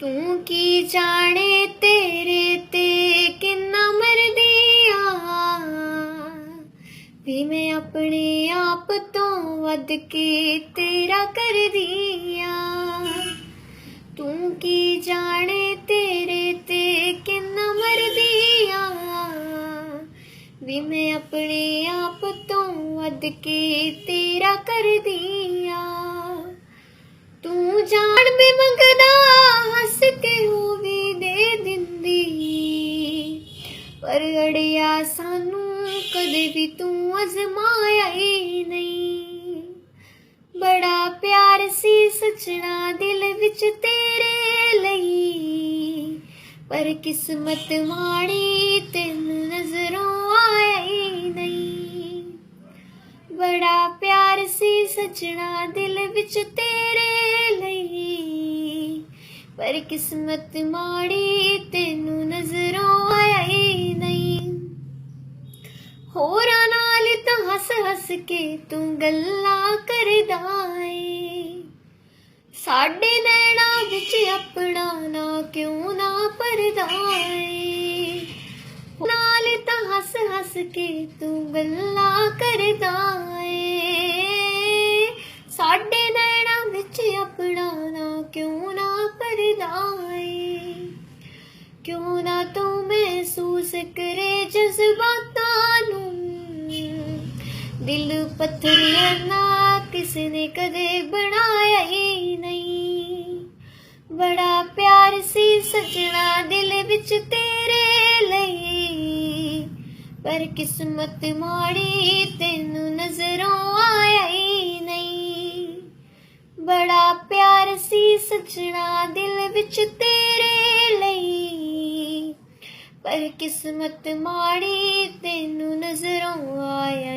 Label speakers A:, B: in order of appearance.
A: ਤੂੰ ਕੀ ਜਾਣੇ ਤੇਰੇ ਤੇ ਕਿੰਨਾ ਮਰਦੀ ਆ? ਵੀ ਮੈਂ ਆਪਣੇ ਆਪ ਤੋਂ ਵੱਧ ਕੇ ਤੇਰਾ ਕਰਦੀ ਆ। ਤੂੰ ਕੀ ਜਾਣੇ ਤੇਰੇ ਤੇ ਕਿੰਨਾ ਮਰਦੀ ਆ? ਵੀ ਮੈਂ ਆਪਣੇ ਆਪ ਤੋਂ ਵੱਧ ਕੇ ਤੇਰਾ ਕਰਦੀ ਆ ਜਾਣ ਵੀ ਮੰਗਦਾ ਹੱਸ ਕੇ ਉਹ ਵੀ ਦੇ ਦਿੰਦੀ। ਪਰ ਅੜਿਆ ਸਾਨੂੰ ਕਦੇ ਵੀ ਤੂੰ ਅਜ਼ਮਾਇਆ ਹੀ ਨਹੀਂ। ਬੜਾ ਪਿਆਰ ਸੀ ਸੱਚਣਾ ਦਿਲ ਵਿੱਚ ਤੇਰੇ ਲਈ। ਪਰ ਕਿਸਮਤ ਮਾੜੀ ਤੈਨੂੰ ਨਜ਼ਰੋਂ ਆਇਆ ਹੀ ਨਹੀਂ। ਬੜਾ ਪਿਆਰ ਸੀ ਸੱਜਣਾ ਦਿਲ ਵਿੱਚ ਤੇਰੇ ਪਰ ਕਿਸਮਤ ਮਾੜੀ ਤੈਨੂੰ ਨਜ਼ਰੋਂ ਆਇਆ ਹੀ ਨਹੀਂ। ਹੋਰਾਂ ਨਾਲ ਤਾਂ ਹੱਸ ਹੱਸ ਕੇ ਤੂੰ ਗੱਲਾਂ ਕਰਦਾ ਏ। ਸਾਡੇ ਨੈਣਾ ਵਿੱਚ ਆਪਣਾ ਨਾ ਕਿਉਂ ਨਾ ਪਰਦਾ ਏ। ਨਾਲ ਤਾਂ ਹੱਸ ਹੱਸ ਕੇ ਤੂੰ ਗੱਲਾਂ ਕਰਦਾ ਪਰਦਾ ਕਿਉਂ ਨਾ ਤੂੰ ਮਹਿਸੂਸ ਕਰੇ ਜਜ਼ਬਾਤਾਂ ਨੂੰ? ਦਿਲ ਪੱਥਰੀਆਂ ਨਾ ਕਿਸ ਨੇ ਕਦੇ ਬਣਾਇਆ ਹੀ ਨਹੀਂ। ਬੜਾ ਪਿਆਰ ਸੀ ਸਜਣਾ ਦਿਲ ਵਿੱਚ ਤੇਰੇ ਲਈ। ਪਰ ਕਿਸਮਤ ਮਾੜੀ ਤੈਨੂੰ ਨਜ਼ਰੋਂ ਆਇਆ ਹੀ ਨਹੀਂ। ਬੜਾ ਪਿਆਰ ਸੀ ਸਜਣਾ ਦਿਲ ਵਿੱਚ ਤੇਰੇ ਲਈ। ਪਰ ਕਿਸਮਤ ਮਾੜੀ ਤੈਨੂੰ ਨਜ਼ਰੋਂ ਆਇਆ